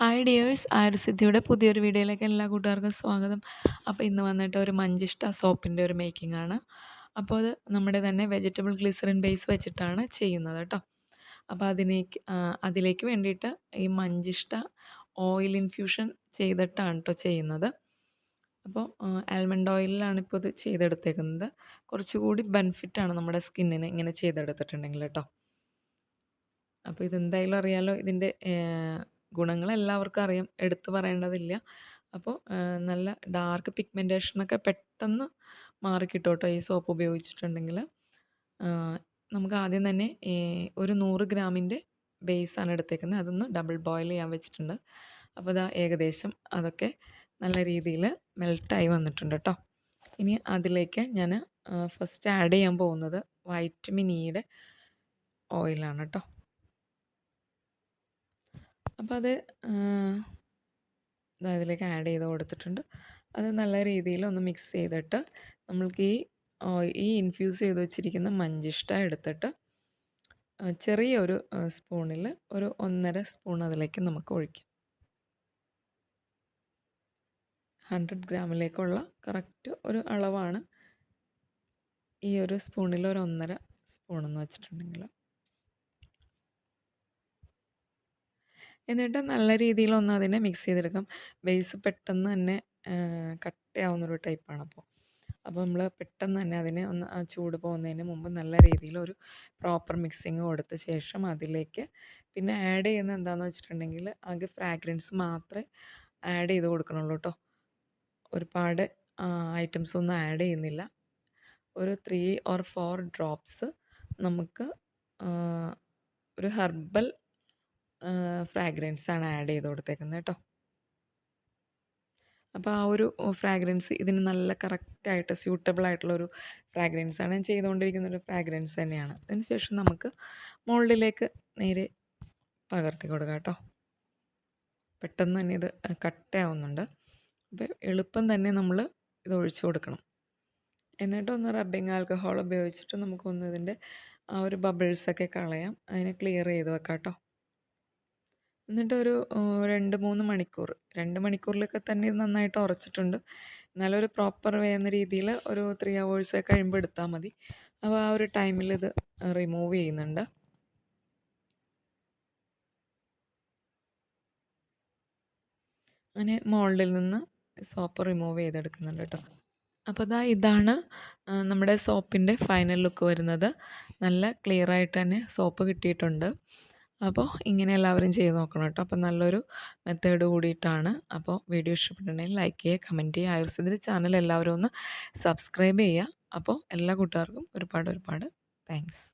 Hi dears ആയുർസിദ്ധിയുടെ പുതിയൊരു വീഡിയോയിലേക്ക് എല്ലാ കൂട്ടുകാർക്കും സ്വാഗതം. അപ്പോൾ ഇന്ന് വന്നിട്ട് ഒരു മഞ്ചിഷ്ട സോപ്പിന്റെ ഒരു മേക്കിംഗ് ആണ്. അപ്പോൾ അത് നമ്മുടെ തന്നെ വെജിറ്റബിൾ ഗ്ലിസറിൻ ബേസ് വെച്ചിട്ടാണ് ചെയ്യുന്നത് കേട്ടോ. അപ്പോൾ അതിലേക്ക് അതിലേക്ക് വേണ്ടിയിട്ട് ഈ മഞ്ചിഷ്ട ഓയിൽ ഇൻഫ്യൂഷൻ ചെയ്തിട്ടാണ് കേട്ടോ ചെയ്യുന്നത്. അപ്പോൾ ആൽമണ്ട് ഓയിലിലാണ് ഇപ്പോൾ ഇത് ചെയ്തെടുത്തേക്കുന്നത്. കുറച്ചുകൂടി ബെനിഫിറ്റാണ് നമ്മുടെ സ്കിന്നിന് ഇങ്ങനെ ചെയ്തെടുത്തിട്ടുണ്ടെങ്കിൽ കേട്ടോ. അപ്പോൾ ഇതെന്തായാലും അറിയാലോ ഇതിന്റെ ഗുണങ്ങൾ എല്ലാവർക്കും അറിയാം എടുത്തു പറയേണ്ടതില്ല. അപ്പോൾ നല്ല ഡാർക്ക് പിഗ്മെന്റേഷനൊക്കെ പെട്ടെന്ന് മാറിക്കിട്ടും കേട്ടോ ഈ സോപ്പ് ഉപയോഗിച്ചിട്ടുണ്ടെങ്കിൽ നമുക്ക് ആദ്യം തന്നെ ഒരു നൂറ് ഗ്രാമിന്റെ ബേസാണ് എടുത്തേക്കുന്നത്. അതൊന്ന് ഡബിൾ ബോയിൽ ചെയ്യാൻ വെച്ചിട്ടുണ്ട്. അപ്പോൾ ഇതാ ഏകദേശം അതൊക്കെ നല്ല രീതിയിൽ മെൽട്ടായി വന്നിട്ടുണ്ട് കേട്ടോ ഇനി അതിലേക്ക് ഞാൻ ഫസ്റ്റ് ആഡ് ചെയ്യാൻ പോകുന്നത് വൈറ്റമിൻ ഇയുടെ ഓയിലാണ് കേട്ടോ അപ്പോൾ അത് അതിലേക്ക് ആഡ് ചെയ്ത് കൊടുത്തിട്ടുണ്ട്. അത് നല്ല രീതിയിൽ ഒന്ന് മിക്സ് ചെയ്തിട്ട് നമ്മൾക്ക് ഈ ഈ ഇൻഫ്യൂസ് ചെയ്ത് വെച്ചിരിക്കുന്ന മഞ്ചിഷ്ട എടുത്തിട്ട് ചെറിയൊരു സ്പൂണിൽ ഒരു ഒന്നര സ്പൂൺ അതിലേക്ക് നമുക്ക് ഒഴിക്കാം. ഹൺഡ്രഡ് ഗ്രാമിലേക്കുള്ള കറക്റ്റ് ഒരു അളവാണ് ഈ ഒരു സ്പൂണിൽ ഒരു ഒന്നര സ്പൂണെന്ന് വെച്ചിട്ടുണ്ടെങ്കിൽ. എന്നിട്ട് നല്ല രീതിയിലൊന്ന് അതിനെ മിക്സ് ചെയ്തെടുക്കാം. ബേസ് പെട്ടെന്ന് തന്നെ കട്ടയാവുന്നൊരു ടൈപ്പാണ് അപ്പോൾ. അപ്പോൾ നമ്മൾ പെട്ടെന്ന് തന്നെ അതിനെ ഒന്ന് ചൂട് പോകുന്നതിന് മുമ്പ് നല്ല രീതിയിൽ ഒരു പ്രോപ്പർ മിക്സിങ് കൊടുത്ത ശേഷം അതിലേക്ക് പിന്നെ ആഡ് ചെയ്യുന്ന എന്താണെന്ന് വെച്ചിട്ടുണ്ടെങ്കിൽ ആകെ ഫ്രാഗ്രൻസ് മാത്രമേ ആഡ് ചെയ്ത് കൊടുക്കണുള്ളൂ കേട്ടോ. ഒരുപാട് ഐറ്റംസ് ഒന്നും ആഡ് ചെയ്യുന്നില്ല. ഒരു ത്രീ ഓർ ഫോർ ഡ്രോപ്സ് നമുക്ക് ഒരു ഹെർബൽ ഫ്രാഗ്രൻസ് ആണ് ആഡ് ചെയ്ത് കൊടുത്തേക്കുന്നത് കേട്ടോ അപ്പോൾ ആ ഒരു ഫ്രാഗ്രൻസ് ഇതിന് നല്ല കറക്റ്റായിട്ട് സ്യൂട്ടബിൾ ആയിട്ടുള്ളൊരു ഫ്രാഗ്രൻസ് ആണ് ഞാൻ ചെയ്തുകൊണ്ടിരിക്കുന്ന ഒരു ഫ്രാഗ്രൻസ് തന്നെയാണ്. അതിനുശേഷം നമുക്ക് മോൾഡിലേക്ക് നേരെ പകർത്തി കൊടുക്കാം കേട്ടോ പെട്ടെന്ന് തന്നെ ഇത് കട്ടയാവുന്നുണ്ട് അപ്പോൾ എളുപ്പം തന്നെ നമ്മൾ ഇത് ഒഴിച്ചു കൊടുക്കണം. എന്നിട്ട് ഒന്ന് റബ്ബിങ് ആൽക്കഹോൾ ഉപയോഗിച്ചിട്ട് നമുക്കൊന്ന് ഇതിന്റെ ആ ഒരു ബബിൾസൊക്കെ കളയാം. അതിനെ ക്ലിയർ ചെയ്ത് വെക്കാം കേട്ടോ എന്നിട്ടൊരു രണ്ട് മൂന്ന് മണിക്കൂർ. രണ്ട് മണിക്കൂറിലൊക്കെ തന്നെ ഇത് നന്നായിട്ട് ഉറച്ചിട്ടുണ്ട്. എന്നാലും ഒരു പ്രോപ്പർ വേ എന്ന രീതിയിൽ ഒരു ത്രീ അവേഴ്സ് കഴിയുമ്പോൾ എടുത്താൽ മതി. അപ്പോൾ ആ ഒരു ടൈമിൽ ഇത് റിമൂവ് ചെയ്യുന്നുണ്ട്. അങ്ങനെ മോൾഡിൽ നിന്ന് സോപ്പ് റിമൂവ് ചെയ്തെടുക്കുന്നുണ്ട് കേട്ടോ. അപ്പോൾ ഇതാ ഇതാണ് നമ്മുടെ സോപ്പിന്റെ ഫൈനൽ ലുക്ക് വരുന്നത്. നല്ല ക്ലിയർ ആയിട്ട് തന്നെ സോപ്പ് കിട്ടിയിട്ടുണ്ട്. അപ്പോൾ ഇങ്ങനെ എല്ലാവരും ചെയ്ത് നോക്കണം കേട്ടോ. അപ്പോൾ നല്ലൊരു മെത്തേഡ് കൂടിയിട്ടാണ്. അപ്പോൾ വീഡിയോ ഇഷ്ടപ്പെട്ടുണ്ടെങ്കിൽ ലൈക്ക് ചെയ്യുക കമന്റ് ചെയ്യുക. ആയുർവേദത്തിന്റെ ചാനൽ എല്ലാവരും ഒന്ന് സബ്സ്ക്രൈബ് ചെയ്യുക. അപ്പോൾ എല്ലാ കൂട്ടുകാർക്കും ഒരുപാട് ഒരുപാട് താങ്ക്സ്